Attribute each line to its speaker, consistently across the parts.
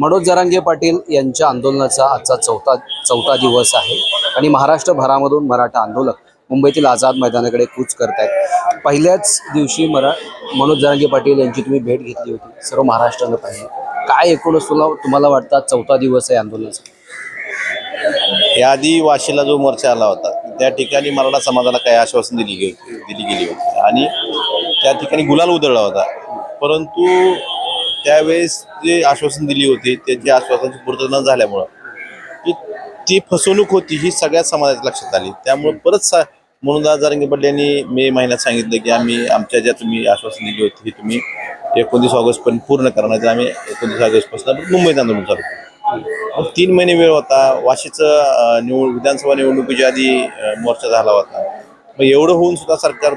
Speaker 1: मनोज जरांगे पाटील यांच्या आंदोलनाचा आजचा चौथा चौथा दिवस आहे आणि महाराष्ट्रभरामधून मराठा आंदोलक मुंबईतील आझाद मैदानाकडे कूच करत आहेत. पहिल्याच दिवशी मरा मनोज जरांगे पाटील यांची तुम्ही भेट घेतली होती. सर्व महाराष्ट्रानं पाहिली. काय एकूणच तुला तुम्हाला वाटतं चौथा दिवस आहे आंदोलनाचा?
Speaker 2: याआधी वाशीला जो मोर्चा आला होता त्या ठिकाणी मराठा समाजाला काही आश्वासन दिली गे दिली गेली होती. आणि त्या ठिकाणी गुलाल उधळला होता. परंतु त्यावेळेस जे आश्वासन दिली होती त्याची आश्वासनाची पूर्तता न झाल्यामुळं की ती फसवणूक होती ही सगळ्या समाजाच्या लक्षात आली. त्यामुळे परत सा म्हणून जारंगे पडले यांनी मे महिन्यात सांगितलं की आम्ही आमच्या ज्या तुम्ही आश्वासन दिली होती ही तुम्ही एकोणतीस ऑगस्टपर्यंत पूर्ण करणार आम्ही एकोणतीस ऑगस्टपासून मुंबईत आंदोलन चालू मग तीन महिने वेळ होता वाशीचं निवड विधानसभा निवडणुकीच्या आधी मोर्चा झाला होता. मग एवढं होऊन सुद्धा सरकार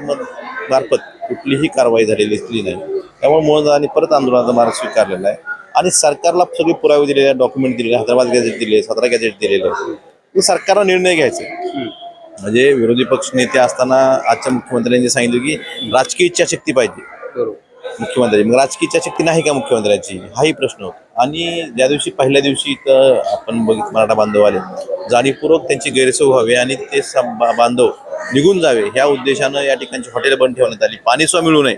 Speaker 2: मार्फत कुठलीही कारवाई झालेली दिसली नाही. त्यामुळे मुळदानी परत आंदोलनाचा मार्ग स्वीकारलेला आहे. आणि सरकारला सगळे पुरावे दिलेले डॉक्युमेंट दिलेले हैदराबाद गॅजेट दिले सतरा गॅजेट दिलेलं. आहे. सरकारला निर्णय घ्यायचे. म्हणजे विरोधी पक्ष नेते असताना आजच्या मुख्यमंत्र्यांनी सांगितलं की राजकीय इच्छाशक्ती पाहिजे.
Speaker 1: बरोबर
Speaker 2: मुख्यमंत्री मग राजकीय इच्छाशक्ती नाही का मुख्यमंत्र्यांची? हाही प्रश्न होता. आणि ज्या दिवशी पहिल्या दिवशी तर आपण बघित मराठा बांधव आले. जाणीवपूर्वक त्यांची गैरसोय व्हावी आणि ते बांधव निघून जावे. ह्या उद्देशानं या ठिकाणची हॉटेल बंद ठेवण्यात आली. पाणी सुद्धा मिळू नये.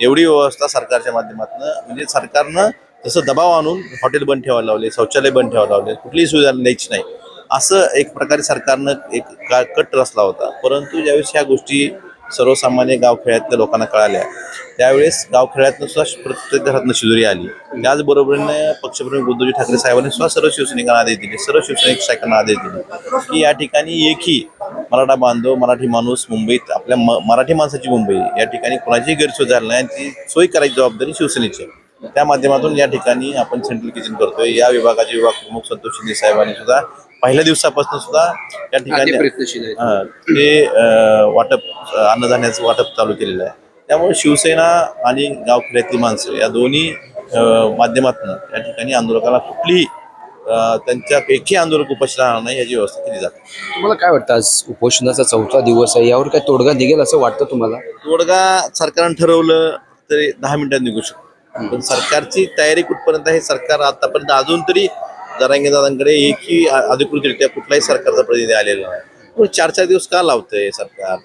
Speaker 2: एवढी व्यवस्था सरकारच्या माध्यमातून म्हणजे सरकारनं जसं दबाव आणून हॉटेल बंद ठेवायला लावले शौचालय बंद ठेवायला लावले कुठलीही सुविधा द्यायची नाही. असं एक प्रकारे सरकारनं एक का कट रचला होता. परंतु ज्यावेळेस ह्या गोष्टी सर्वसामान्य गावखेड्यातल्या लोकांना कळाल्या त्यावेळेस गावखेड्यातनं सुद्धा प्रत्येक घरातनं शिजुरी आली. त्याचबरोबरीने पक्षप्रमुख उद्धवजी ठाकरे साहेबांनी सुद्धा सर्व शिवसैनिकांना आदेश दिले सर्व शिवसैनिक शाखांना आदेश दिले की या ठिकाणी एकही मराठा बांधव मराठी माणूस मुंबईत आपल्या म मराठी माणसाची मुंबई. या ठिकाणी कोणाचीही गैरसोय झाली नाही. ती सोय करायची जबाबदारी शिवसेनेची. त्या माध्यमातून या ठिकाणी आपण सेंट्रल किचन करतोय. या विभागाचे विभाग प्रमुख संतोष शिंदे साहेबांनी सुद्धा पहिल्या दिवसापासून सुद्धा या ठिकाणी हा, ते वाटप अन्नधान्याचं वाटप चालू केलेलं आहे. त्यामुळे शिवसेना आणि गावखेड्यातली माणसं या दोन्ही माध्यमातून या ठिकाणी आंदोलकाला कुठलीही त्यांच्या एकही आंदोलक उपाशी राहणार नाही याची व्यवस्था केली जाते.
Speaker 1: तुम्हाला काय वाटतं आज उपोषणाचा चौथा दिवस आहे? यावर काय तोडगा निघेल असं वाटतं तुम्हाला?
Speaker 2: तोडगा सरकारनं ठरवलं तरी दहा मिनिटात निघू शकतो. पण सरकारची तयारी कुठपर्यंत आहे सरकार आतापर्यंत अजून तरी जरांगे दादांकडे एकही अधिकृतरित्या कुठलाही सरकारचा प्रतिनिधी आलेला नाही. पण चार चार दिवस का लावतंय सरकार?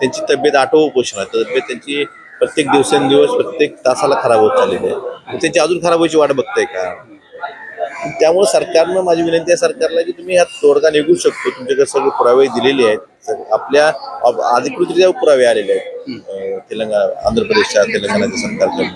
Speaker 2: त्यांची तब्येत आठव उपोषण आहे. तब्येत त्यांची प्रत्येक दिवसेंदिवस प्रत्येक तासाला खराब होत चाललेली आहे. त्यांची अजून खराब व्हायची वाट बघताय का? त्यामुळे सरकारनं माझी विनंती आहे सरकारला की तुम्ही यात तोडगा निघू शकतो. तुमच्याकडे सगळे पुरावे दिलेले आहेत. आपल्या अधिकृतरित्या पुरावे आलेले आहेत तेलंगणा आंध्र प्रदेशच्या तेलंगणाच्या सरकारकडून.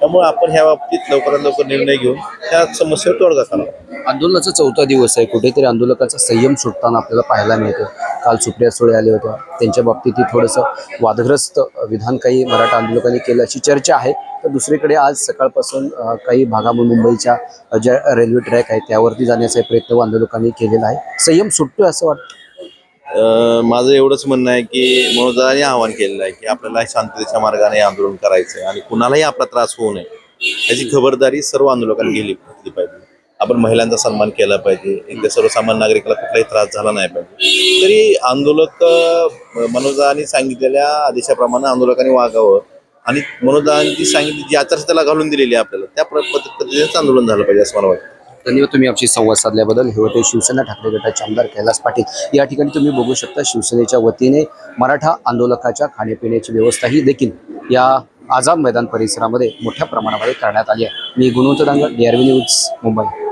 Speaker 2: त्यामुळे आपण ह्या बाबतीत लवकरात लवकर निर्णय घेऊन त्या समस्येवर तोडगा काढावा.
Speaker 1: आंदोलनाचा चौथा दिवस आहे. कुठेतरी आंदोलकाचा संयम सुटताना आपल्याला पाहायला मिळतं. काल सुप्रिया सुळे आले होत्या त्यांच्या बाबतीतही थोडंसं वादग्रस्त विधान काही मराठा आंदोलकांनी केलं अशी चर्चा आहे. तर दुसरीकडे आज सकाळपासून काही भागामध्ये मुंबईच्या ज्या रेल्वे ट्रॅक आहे त्यावरती जाण्याचा प्रयत्न आंदोलकांनी केलेला आहे. संयम सुटतोय असं वाटतं?
Speaker 2: माझं एवढंच म्हणणं आहे की मनोजाने आवाहन केलेलं आहे की आपल्याला शांततेच्या मार्गाने आंदोलन करायचं आहे आणि कुणालाही आपला त्रास होऊ नये. याची खबरदारी सर्व आंदोलकांनी घेतली. आपण महिलांचा सन्मान केला पाहिजे. एकदा सर्वसामान्य नागरिकाला कुठलाही त्रास झाला नाही पाहिजे. तरी आंदोलक मनोजांनी सांगितलेल्या आदेशाप्रमाणे आंदोलकांनी वागावं. आणि मनोजांनी सांगितली जी आचारसंहितेला घालून दिलेली आहे आपल्याला त्या प्र- पद्धतीनेच आंदोलन झालं पाहिजे असं मला वाटतं.
Speaker 1: धन्यवाद तुम्ही आमची संवाद साधल्याबद्दल. हे होते शिवसेना ठाकरे गटाचे आमदार कैलास पाटील. या ठिकाणी तुम्ही बघू शकता शिवसेनेच्या वतीने मराठा आंदोलकाच्या खाण्यापिण्याची व्यवस्था ही देखील या आझाद मैदान परिसरामध्ये मोठ्या प्रमाणामध्ये करण्यात आली आहे. मी Gunwant Dangar D R V news Mumbai.